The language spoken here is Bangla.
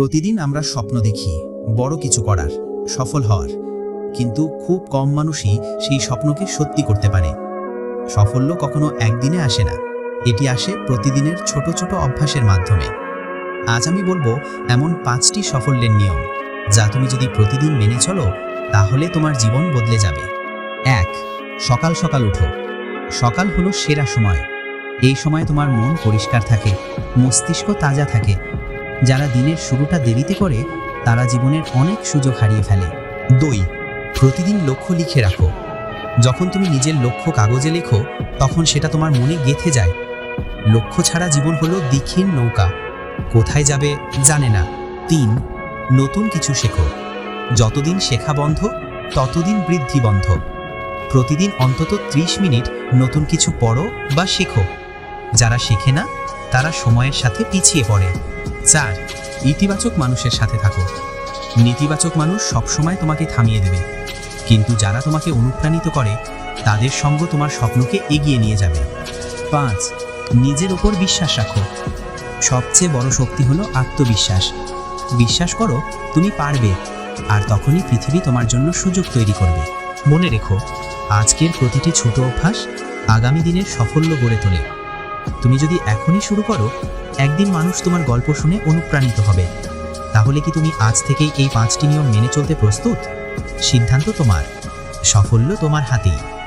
প্রতিদিন আমরা স্বপ্ন দেখি, বড় কিছু করার, সফল হওয়ার। কিন্তু খুব কম মানুষই সেই স্বপ্নকে সত্যি করতে পারে। সাফল্য কখনো একদিনে আসে না, এটি আসে প্রতিদিনের ছোট ছোট অভ্যাসের মাধ্যমে। আজ আমি বলব, এমন পাঁচটি সাফল্যের নিয়ম, যা তুমি যদি প্রতিদিন মেনে চলো, তাহলে তোমার জীবন বদলে যাবে। এক, সকাল সকাল উঠো। সকাল হলো সেরা সময়। এই সময় তোমার মন পরিষ্কার থাকে, মস্তিষ্ক তাজা থাকে যারা দিনের শুরুটা দেরিতে করে, তারা জীবনের অনেক সুযোগ হারিয়ে ফেলে। দুই, প্রতিদিন লক্ষ্য লিখে রাখো। যখন তুমি নিজের লক্ষ্য কাগজে লেখো, তখন সেটা তোমার মনে গেঁথে যায়। লক্ষ্য ছাড়া জীবন হলো দীক্ষিণ নৌকা। কোথায় যাবে জানে না। তিন, নতুন কিছু শেখো। যতদিন শেখা বন্ধ, ততদিন বৃদ্ধি বন্ধ। প্রতিদিন অন্তত ত্রিশ মিনিট নতুন কিছু পড়ো বা শেখো। যারা শেখে না, তারা সময়ের সাথে পিছিয়ে পড়ে। চার, ইতিবাচক মানুষের সাথে থাকো। নেতিবাচক মানুষ সবসময় তোমাকে থামিয়ে দেবে। কিন্তু যারা তোমাকে অনুপ্রাণিত করে, তাদের সঙ্গ তোমার স্বপ্নকে এগিয়ে নিয়ে যাবে। পাঁচ, নিজের ওপর বিশ্বাস রাখো। সবচেয়ে বড় শক্তি হলো আত্মবিশ্বাস। বিশ্বাস করো, তুমি পারবে, আর তখনই পৃথিবী তোমার জন্য সুযোগ তৈরি করবে। মনে রেখো, আজকের প্রতিটি ছোট অভ্যাস আগামী দিনের সাফল্য গড়ে তোলে। তুমি যদি এখনই শুরু করো, একদিন মানুষ তোমার গল্প শুনে অনুপ্রাণিত হবে। তাহলে কি তুমি আজ থেকেই এই পাঁচটি নিয়ম মেনে চলতে প্রস্তুত? সিদ্ধান্ত তোমার। সাফল্য তোমার হাতেই।